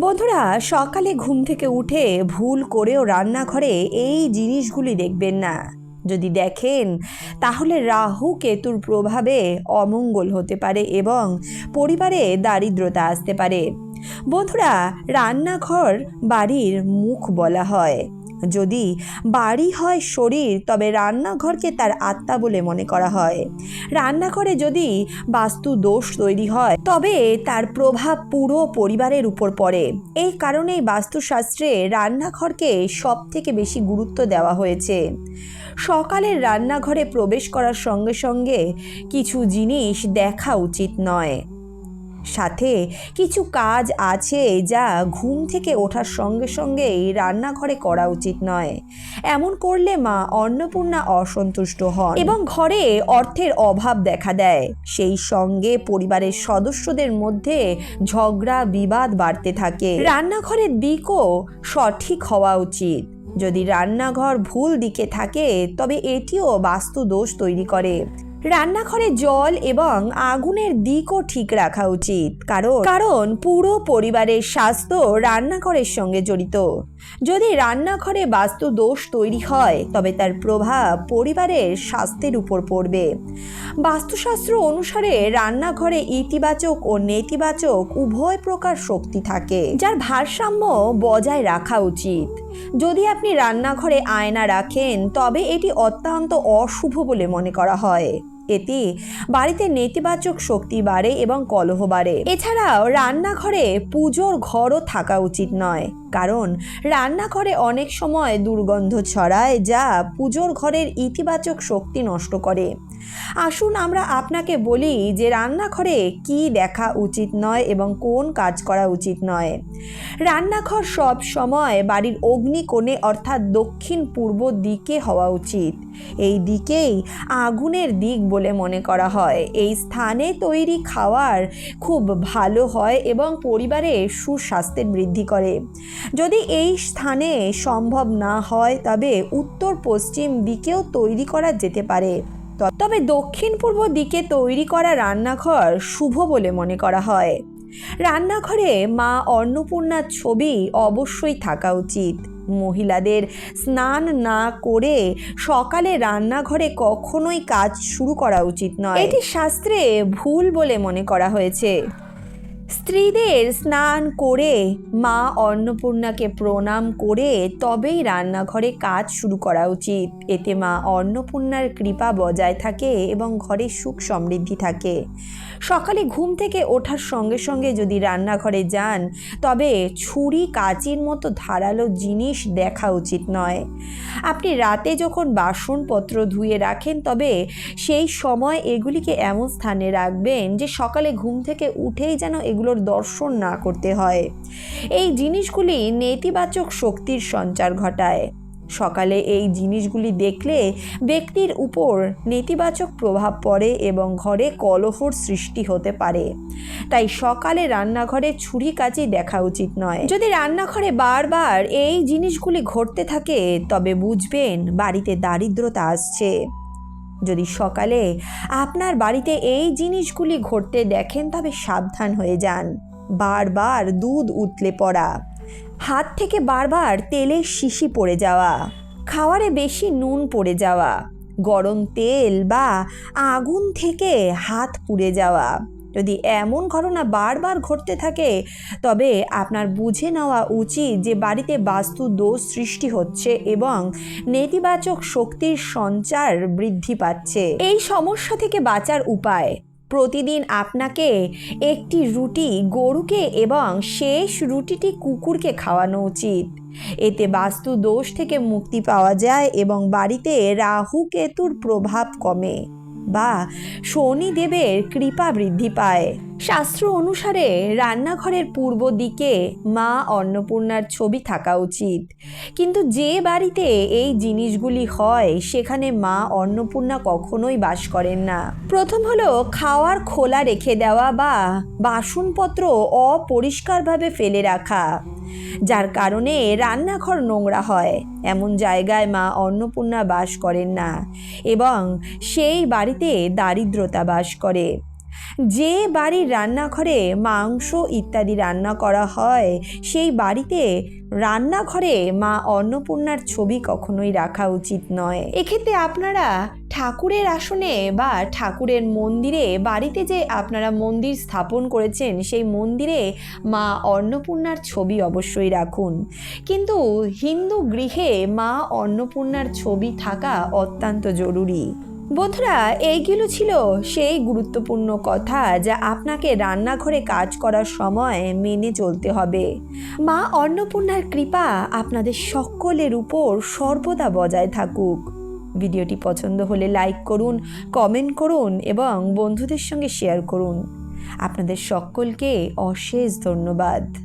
বন্ধুরা, সকালে ঘুম থেকে উঠে ভুল করেও রান্নাঘরে এই জিনিসগুলি দেখবেন না। যদি দেখেন, তাহলে রাহু কেতুর প্রভাবে অমঙ্গল হতে পারে এবং পরিবারে দারিদ্রতা আসতে পারে। বন্ধুরা, রান্নাঘর বাড়ির মুখ বলা হয়। যদি বাড়ি হয় শরীর, তবে রান্নাঘরকে তার আত্মা বলে মনে করা হয়। রান্নাঘরে যদি বাস্তু দোষ তৈরি হয়, তবে তার প্রভাব পুরো পরিবারের উপর পড়ে। এই কারণেই বাস্তুশাস্ত্রে রান্নাঘরকে সব থেকে বেশি গুরুত্ব দেওয়া হয়েছে। সকালের রান্নাঘরে প্রবেশ করার সঙ্গে সঙ্গে কিছু জিনিস দেখা উচিত নয়। সাথে কিছু কাজ আছে যা ঘুম থেকে ওঠার সঙ্গে সঙ্গেই রান্নাঘরে করা উচিত নয়। এমন করলে মা অন্নপূর্ণা অসন্তুষ্ট হন এবং ঘরে অর্থের অভাব দেখা দেয়। সেই সঙ্গে পরিবারের সদস্যদের মধ্যে ঝগড়া, বিবাদ বাড়তে থাকে। রান্নাঘরের দিকও সঠিক হওয়া উচিত। যদি রান্নাঘর ভুল দিকে থাকে, তবে এটিও বাস্তু দোষ তৈরি করে। রান্নাঘরে জল এবং আগুনের দিকও ঠিক রাখা উচিত। কারণ কারণ পুরো পরিবারের স্বাস্থ্য রান্নাঘরের সঙ্গে জড়িত। যদি রান্নাঘরে বাস্তু দোষ তৈরি হয়, তবে তার প্রভাব পরিবারের স্বাস্থ্যের উপর পড়বে। বাস্তুশাস্ত্র অনুসারে রান্নাঘরে ইতিবাচক ও নেতিবাচক উভয় প্রকার শক্তি থাকে, যার ভারসাম্য বজায় রাখা উচিত। যদি আপনি রান্নাঘরে আয়না রাখেন, তবে এটি অত্যন্ত অশুভ বলে মনে করা হয়। এতে বাড়িতে নেতিবাচক শক্তি বাড়ে এবং কলহ বাড়ে। এছাড়াও রান্নাঘরে পুজোর ঘরও থাকা উচিত নয়। কারণ রান্নাঘরে অনেক সময় দুর্গন্ধ ছড়ায় যা পুজোর ঘরের ইতিবাচক শক্তি নষ্ট করে। আসুন আমরা আপনাকে বলি যে রান্নাঘরে কি দেখা উচিত নয় এবং কোন কাজ করা উচিত নয়। রান্নাঘর সব সময় বাড়ির অগ্নিকোণে অর্থাৎ দক্ষিণ পূর্ব দিকে হওয়া উচিত। এই দিকেই আগুনের দিক বলে মনে করা হয়। এই স্থানে তৈরি খাওয়ার খুব ভালো হয় এবং পরিবারে সুস্বাস্থ্যের বৃদ্ধি করে। যদি এই স্থানে সম্ভব না হয়, তবে উত্তর পশ্চিম দিকেও তৈরি করা যেতে পারে। তবে দক্ষিণ পূর্ব দিকে তৈরি করা রান্নাঘর শুভ বলে মনে করা হয়। রান্নাঘরে মা অন্নপূর্ণার ছবি অবশ্যই থাকা উচিত। মহিলাদের স্নান না করে সকালে রান্নাঘরে কখনোই কাজ শুরু করা উচিত নয়। এটি শাস্ত্রে ভুল বলে মনে করা হয়েছে। স্ত্রীদের স্নান করে মা অন্নপূর্ণাকে প্রণাম করে তবেই রান্নাঘরে কাজ শুরু করা উচিত। এতে মা অন্নপূর্ণার কৃপা বজায় থাকে এবং ঘরে সুখ সমৃদ্ধি থাকে। সকালে ঘুম থেকে ওঠার সঙ্গে সঙ্গে যদি রান্নাঘরে যান, তবে ছুরি, কাচির মতো ধারালো জিনিস দেখা উচিত নয়। আপনি রাতে যখন বাসনপত্র ধুয়ে রাখেন, তবে সেই সময় এগুলিকে এমন স্থানে রাখবেন যে সকালে ঘুম থেকে উঠেই যেন এগুলোর দর্শন না করতে হয়। এই জিনিসগুলি নেতিবাচক শক্তির সঞ্চার ঘটায়। সকালে এই জিনিসগুলি দেখলে ব্যক্তির উপর নেতিবাচক প্রভাব পড়ে এবং ঘরে কলহর সৃষ্টি হতে পারে। তাই সকালে রান্নাঘরে ছুরি কাচি দেখা উচিত নয়। যদি রান্নাঘরে বারবার এই জিনিসগুলি ঘটতে থাকে, তবে বুঝবেন বাড়িতে দারিদ্রতা আসছে। যদি সকালে আপনার বাড়িতে এই জিনিসগুলি ঘটতে দেখেন, তবে সাবধান হয়ে যান। বারবার দুধ উতলে পড়া। হাত থেকে বারবার তেলের শিশি পড়ে যাওয়া। খাওয়ারে বেশি নুন পড়ে যাওয়া। গরম তেল বা আগুন থেকে হাত পুড়ে যাওয়া। যদি এমন ঘটনা বারবার ঘটতে থাকে, তবে আপনার বুঝে নেওয়া উচিত যে বাড়িতে বাস্তু দোষ সৃষ্টি হচ্ছে এবং নেতিবাচক শক্তির সঞ্চার বৃদ্ধি পাচ্ছে। এই সমস্যা থেকে বাঁচার উপায়, প্রতিদিন আপনাকে একটি রুটি, গরুকে এবং শেষ রুটিটি কুকুরকে খাওয়ানো উচিত। এতে বাস্তু দোষ থেকে মুক্তি পাওয়া যায় এবং বাড়িতে রাহু কেতুর প্রভাব কমে। বা শনিদেবের কৃপা বৃদ্ধি পায়। শাস্ত্র অনুসারে রান্নাঘরের পূর্ব দিকে মা অন্নপূর্ণার ছবি থাকা উচিত। কিন্তু যে বাড়িতে এই জিনিসগুলি হয়, সেখানে মা অন্নপূর্ণা কখনোই বাস করেন না। প্রথম হলো খাওয়ার খোলা রেখে দেওয়া বা বাসনপত্র অপরিষ্কারভাবে ফেলে রাখা। যার কারণে রান্নাঘর নোংরা হয়। এমন জায়গায় মা অন্নপূর্ণা বাস করেন না। এবং সেই বাড়িতে দারিদ্রতা বাস করে। যে বাড়ির রান্নাঘরে মাংস ইত্যাদি রান্না করা হয়, সেই বাড়িতে রান্নাঘরে মা অন্নপূর্ণার ছবি কখনোই রাখা উচিত নয়। এক্ষেত্রে আপনারা ঠাকুরের আসনে বা ঠাকুরের মন্দিরে, বাড়িতে যে আপনারা মন্দির স্থাপন করেছেন, সেই মন্দিরে মা অন্নপূর্ণার ছবি অবশ্যই রাখুন। কিন্তু হিন্দু গৃহে মা অন্নপূর্ণার ছবি থাকা অত্যন্ত জরুরি। বন্ধুরা এইগুলো ছিল সেই গুরুত্বপূর্ণ কথা যা আপনাকে রান্নাঘরে কাজ করার সময় মেনে চলতে হবে। মা অন্নপূর্ণার কৃপা আপনাদের সকলের উপর সর্বদা বজায় থাকুক। ভিডিওটি পছন্দ হলে লাইক করুন, কমেন্ট করুন এবং বন্ধুদের সঙ্গে শেয়ার করুন। আপনাদের সকলকে অশেষ ধন্যবাদ।